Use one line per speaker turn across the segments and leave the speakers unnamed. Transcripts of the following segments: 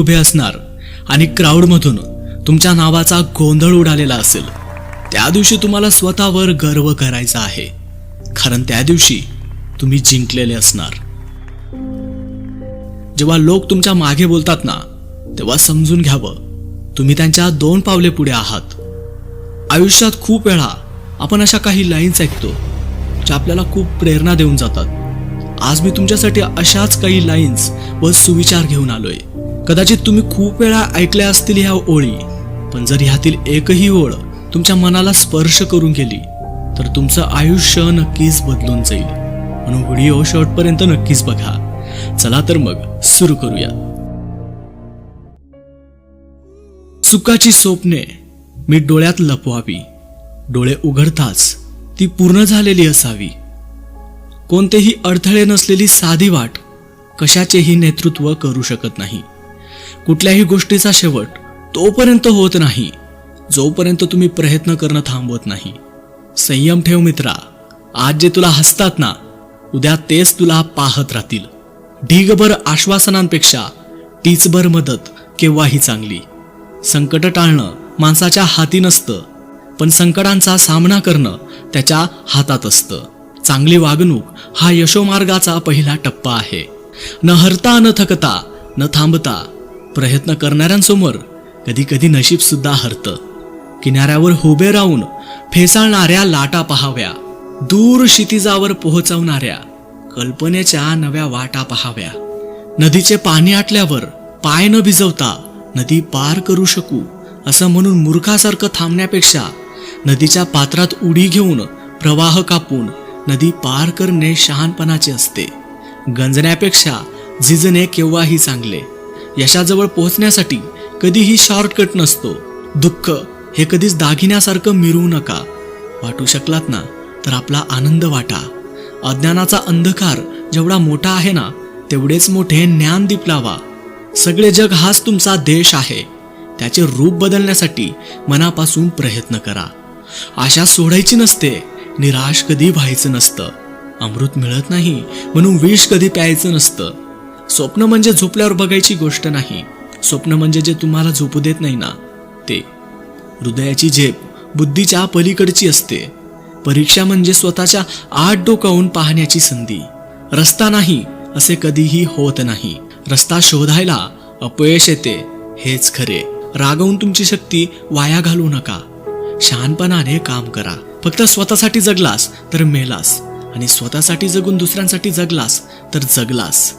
उभे असणार आणि क्राऊडमधून तुमच्या नावाचा गोंधळ उडालेला असेल. त्या दिवशी तुम्हाला स्वतःवर गर्व करायचा आहे. कारण त्या दिवशी तुम्ही जिंकलेले असणार. जेव्हा लोक तुमच्या मागे बोलतात ना तेव्हा समजून घ्यावं तुम्ही त्यांच्या दोन पावले पुढे आहात. आयुष्यात खूप वेळा आपण अशा काही लाईन्स ऐकतो ज्या आपल्याला खूप प्रेरणा देऊन जातात. आज मी तुमच्यासाठी अशाच काही लाईन्स व सुविचार घेऊन आलोय. कदाचित तुम्ही खूप वेळा ऐकल्या असतील ह्या ओळी पण जर ह्यातील एकही ओळ तुमच्या मनाला स्पर्श करून गेली तर तुमचं आयुष्य नक्कीच बदलून जाईल. म्हणून व्हिडिओ शेवटपर्यंत नक्कीच बघा. चला तर मग सुरू करूया सुखाची स्वप्ने मी डोळ्यात लपवावी. डोळे उघडताच ती पूर्ण झालेली असावी. कोणतेही अडथळे नसलेली साधी वाट कशाचेही नेतृत्व करू शकत नाही. कुठल्याही गोष्टीचा शेवट तोपर्यंत होत नाही जोपर्यंत तुम्ही प्रयत्न करणं थांबवत नाही. संयम ठेव मित्रा आज जे तुला हसतात ना उद्या तेच तुला पाहत राहतील. ढीगभर आश्वासनांपेक्षा टीचभर मदत केव्हाही चांगली. संकट टाळणं माणसाच्या हाती नसतं पण संकटांचा सामना करणं त्याच्या हातात असतं. चांगली वागणूक हा यशोमार्गाचा पहिला टप्पा आहे. न हरता न थकता न थांबता प्रयत्न करणाऱ्यांसमोर कधी कधी नशीब सुद्धा हरतं. किनाऱ्यावर उभे राहून फेसाळणाऱ्या लाटा पहाव्या दूर क्षितिजावर पोहोचवणाऱ्या कल्पनेच्या नव्या वाटा पहाव्या. नदीचे पाणी आटल्यावर पाय न भिजवता नदी पार करू शकू असं म्हणून मूर्खासारखं थांबण्यापेक्षा नदीच्या पात्रात उडी घेऊन प्रवाह कापून नदी पार करणे शहाणपणाचे असते. गंजण्यापेक्षा झिजणे केव्हाही चांगले. यशाजवळ पोहोचण्यासाठी कधीही शॉर्टकट नसतो. दुःख हे कधीच दागिन्यासारखं मिरवू नका. वाटू शकलात ना तर आपला आनंद वाटा. अज्ञानाचा अंधकार जेवढा मोठा आहे ना तेवढेच मोठे ज्ञानदीप लावा. सगळे जग हाच तुमचा देश आहे. त्याचे रूप बदलण्यासाठी मनापासून प्रयत्न करा. आशा सोडायची नसते निराश कधी व्हायचं नसतं. अमृत मिळत नाही म्हणून विष कधी प्यायचं नसतं. स्वप्न म्हणजे झोपल्यावर बघायची गोष्ट नाही. स्वप्न म्हणजे जे तुम्हाला झोपू देत नाही ना ते. हृदयाची झेप बुद्धीच्या पलीकडची असते. परीक्षा म्हणजे स्वतःच्या आत डोकावून पाहण्याची संधी. रस्ता नाही असे कधीही होत नाही. रस्ता शोधायला अपयश येते हेच खरे. रागवून तुमची शक्ती वाया घालू नका. शहाणपणाने काम करा. फक्त स्वतःसाठी जगलास तर मेलास. आणि स्वतःसाठी जगून दुसऱ्यांसाठी जगलास तर जगलास.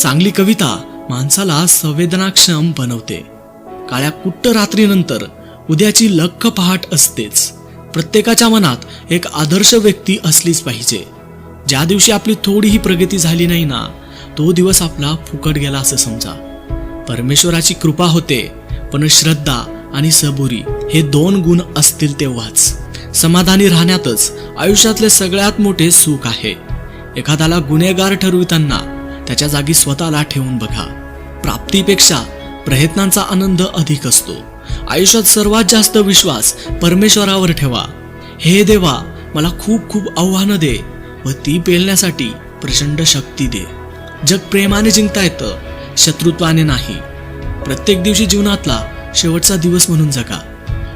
चांगली कविता माणसाला संवेदनाक्षम बनवते. काळ्या कुट्ट रात्रीनंतर उद्याची लख पहाट असतेच. प्रत्येकाच्या मनात एक आदर्श व्यक्ती असलीच पाहिजे. ज्या दिवशी आपली थोडीही प्रगती झाली नाही ना तो दिवस आपला फुकट गेला असं समजा. परमेश्वराची कृपा होते पण श्रद्धा आणि सबुरी हे दोन गुण असतील तेव्हाच. समाधानी राहण्यातच आयुष्यातले सगळ्यात मोठे सुख आहे. एखाद्याला गुन्हेगार ठरविताना त्याच्या जागी स्वतःला ठेवून बघा. प्राप्तीपेक्षा प्रयत्नांचा आनंद अधिक असतो. आयुष्यात सर्वात जास्त विश्वास परमेश्वरावर ठेवा. हे देवा मला खूप खूप आव्हानं दे व ती पेलण्यासाठी प्रचंड शक्ती दे. जग प्रेमाने जिंकता येतं शत्रुत्वाने नाही. प्रत्येक दिवशी जीवनातला शेवटचा दिवस म्हणून जगा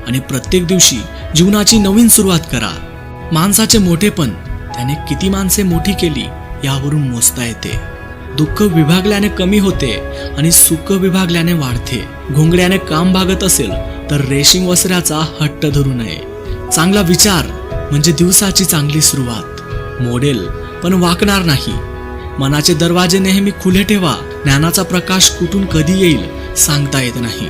आणि प्रत्येक दिवशी जीवनाची नवीन सुरुवात करा. माणसाचे मोठेपण त्याने किती माणसे मोठी केली यावरून मोजता येते. दुःख विभागल्याने कमी होते आणि सुख विभागल्याने वाढते. घोंगड्याने काम भागत असेल तर रेशीम वस्त्राचा हट्ट धरू नये. चांगला विचार म्हणजे दिवसाची चांगली सुरुवात. मोडेल पण वाकणार नाही. मनाचे दरवाजे नेहमी खुले ठेवा. ज्ञानाचा प्रकाश कुठून कधी येईल सांगता येत नाही.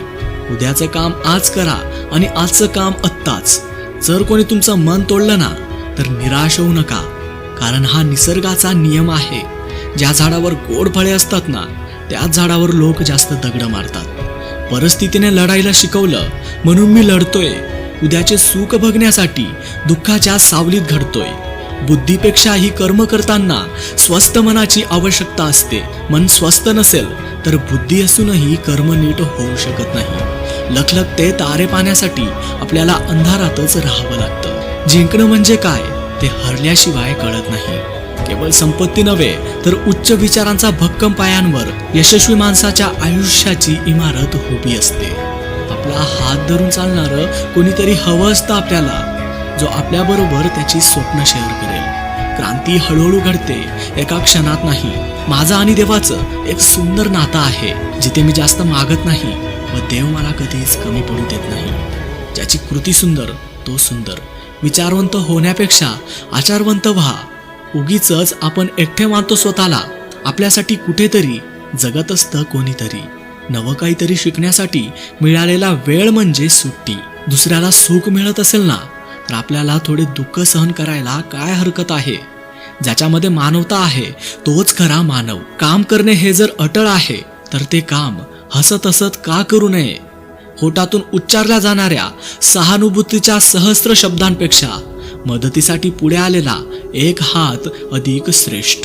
उद्याचं काम आज करा आणि आजचं काम आत्ताच. जर कोणी तुमचं मन तोडलं ना तर निराश होऊ नका. कारण हा निसर्गाचा नियम आहे. ज्या झाडावर गोड फळे असतात ना त्याच झाडावर लोक जास्त दगड मारतात. परिस्थितीने लढायला शिकवलं म्हणून मी लढतोय. उद्याचे सुख बघण्यासाठी दुःखाच्या सावलीत घडतोय. बुद्धीपेक्षाही कर्म करताना स्वस्थ मनाची आवश्यकता असते. मन स्वस्थ नसेल तर बुद्धी असूनही कर्म नीट होऊ शकत नाही. लखलख ते तारे पाण्यासाठी आपल्याला अंधारातच राहावं लागतं. जिंकणं म्हणजे काय ते हरल्याशिवाय कळत नाही. केवळ संपत्ती नव्हे तर उच्च विचारांचा भक्कम पायांवर यशस्वी माणसाच्या आयुष्याची इमारत उभी असते. आपला हात धरून चालणारं कोणीतरी हवं असतं आपल्याला जो आपल्याबरोबर त्याची स्वप्न शेअर करेल. क्रांती हळूहळू घडते एका क्षणात नाही. माझं आणि देवाचं एक सुंदर नातं आहे जिथे मी जास्त मागत नाही व देव मला कधीच कमी पडू देत नाही. ज्याची कृती सुंदर तो सुंदर. विचारवंत होण्यापेक्षा आचारवंत व्हा. उगीच आपण एकटे मानतो स्वतःला. आपल्यासाठी कुठेतरी जगत असतं कोणीतरी. नवं काहीतरी शिकण्यासाठी मिळालेला वेळ म्हणजे सुट्टी. दुसऱ्याला सुख मिळत असेल ना तर आपल्याला थोडे दुःख सहन करायला काय हरकत आहे? ज्याच्यामध्ये मानवता आहे तोच खरा मानव. काम करणे हे जर अटळ आहे तर ते काम हसत हसत का करू नये? होटातून उच्चारल्या जाणाऱ्या सहानुभूतीच्या सहस्र शब्दांपेक्षा मदतीसाठी पुढे आलेला एक हात अधिक श्रेष्ठ.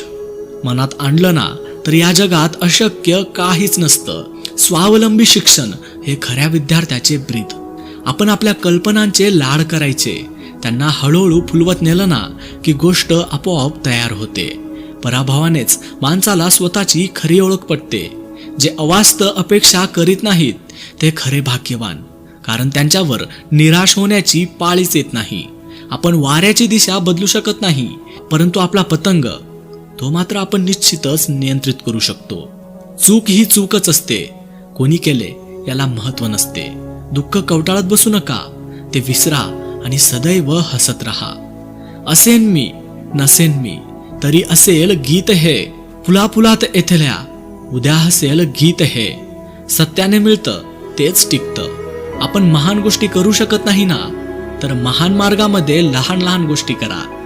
मनात आणलं ना तर या जगात अशक्य काहीच नसतं. स्वावलंबी शिक्षण हे खऱ्या विद्यार्थ्याचे ब्रीद. आपण आपल्या कल्पनांचे लाड करायचे. त्यांना हळूहळू फुलवत नेलं ना की गोष्ट आपोआप तयार होते. पराभवानेच माणसाला स्वतःची खरी ओळख पटते. जे अवास्त अपेक्षा करीत नाहीत ते खरे भाग्यवान. कारण त्यांच्यावर निराश होण्याची पाळीच येत नाही. आपण वाऱ्याची दिशा बदलू शकत नाही परंतु आपला पतंग तो मात्र आपण निश्चितच नियंत्रित करू शकतो. चूक ही चूकच असते. कोणी केले याला महत्त्व नसते. दुःख कवटाळत बसू नका. ते विसरा आणि सदैव हसत राहा. असेन मी नसेन मी तरी असेल गीत हे. फुला फुलात येथल्या उद्या हसेल गीत हे. सत्याने मिळतं तेच टिकतं. आपण महान गोष्टी करू शकत नाही ना? तर महान मार्गामध्ये लहान लहान गोष्टी करा.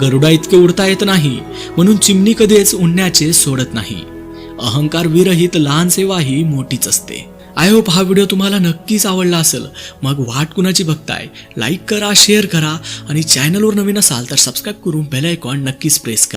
गरुडा इतके उडता येत नाही म्हणून चिमणी कधीच उडण्याचे सोडत नाही. अहंकार विरहित लहान सेवा ही मोठीच असते. आय होप हा व्हिडिओ तुम्हाला नक्कीच आवडला असेल. मग वाट कुणाची बघताय लाईक करा शेअर करा आणि चॅनलवर नवीन असाल तर सबस्क्राईब करून बेल आयकॉन नक्कीच प्रेस करा.